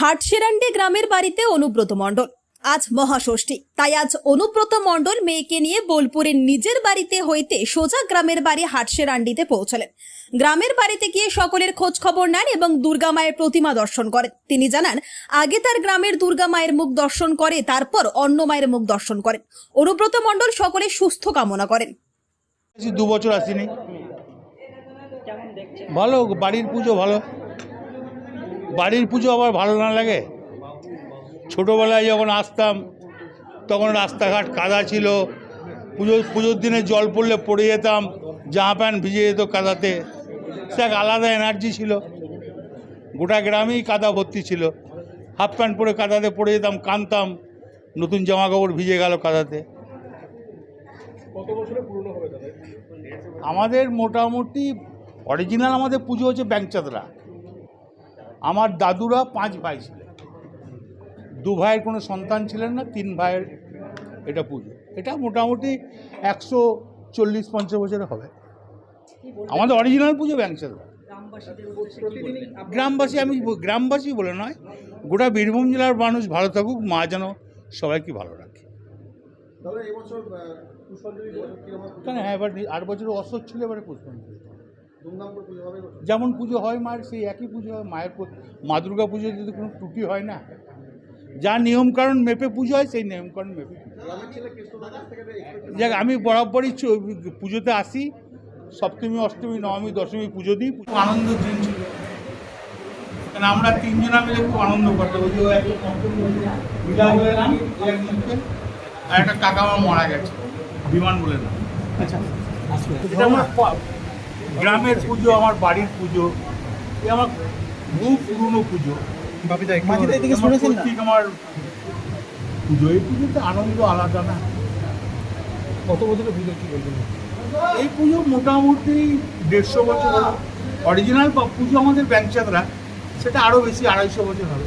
হাটশেরান্ডি গ্রামের বাড়িতে অনুব্রত মণ্ডল। আজ মহাষষ্ঠী। তাই আজ অনুব্রত মণ্ডল মেয়েকে নিয়ে বোলপুরের নিজের বাড়িতে হইতে সোজা গ্রামের বাড়ি হাটশেরান্ডিতে পৌঁছলেন। গ্রামের বাড়িতে গিয়ে সকলের খোঁজ খবর নেন এবং দুর্গা মায়ের প্রতিমা দর্শন করেন। তিনি জানান, আগে তার গ্রামের দুর্গা মায়ের মুখ দর্শন করে, তারপর অন্য মায়ের মুখ দর্শন করেন। অনুব্রত মণ্ডল সকলের সুস্থ কামনা করেন। দু বছর আসিনি। ভালো, বাড়ির পুজো ভালো। বাড়ির পুজো আবার ভালো না লাগে। ছোটোবেলায় যখন আসতাম, তখন রাস্তাঘাট কাদা ছিল। পুজো, পুজোর দিনে জল পড়লে পড়ে যেতাম, জামা প্যান্ট ভিজে যেত কাদাতে। সে এক আলাদা এনার্জি ছিল। গোটা গ্রামেই কাদা ভর্তি ছিল। হাফ প্যান্ট পরে কাদাতে পড়ে যেতাম কানতাম নতুন জামা কাপড় ভিজে গেল কাদাতে। আমাদের মোটামুটি অরিজিনাল আমাদের পুজো হচ্ছে ব্যাংচাদরা আমার দাদুরা পাঁচ ভাই ছিলেন। দু ভাইয়ের কোনো সন্তান ছিলেন না তিন ভাইয়ের এটা পুজো। এটা মোটামুটি একশো চল্লিশ পঞ্চাশ বছরে হবে। আমাদের অরিজিনাল পুজো ব্যাংচাদরা গ্রামবাসী আমি গ্রামবাসী বলে নয় গোটা বীরভূম জেলার মানুষ ভালো থাকুক মা যেন সবাইকে ভালো রাখে। হ্যাঁ এবার আট বছর অসৎ ছিল এবারে পুষ্পাঞ্জলি। পুজো? যেমন পুজো হয় মায়ের সেই একই পুজো হয়। মায়ের মা দুর্গা পুজোতে যদি কোনো ত্রুটি হয় না যা নিয়মকানুন মেপে পুজো হয় সেই নিয়মকানুন মেপে পুজো যাক আমি বরাবরই পুজোতে আসি। সপ্তমী অষ্টমী নবমী দশমী পুজো দিই। খুব আনন্দ দিন ছিল। কারণ আমরা তিনজনা মিলে খুব আনন্দ ও বলে নাম ও আর একটা কাকা আমার মারা গেছে। বিমান বলে আমার পা- গ্রামের পুজো আমার বাড়ির পুজো এ আমার বহু পুরনো পুজো। আমার পুজো এই পুজোতে আনন্দ আলাদা না। কত বছরের পুজো কি বলবেন? এই পুজো মোটামুটি দেড়শো বছর অরিজিনাল পুজো আমাদের ব্যাংচাদরা সেটা আরও বেশি আড়াইশো বছর হবে।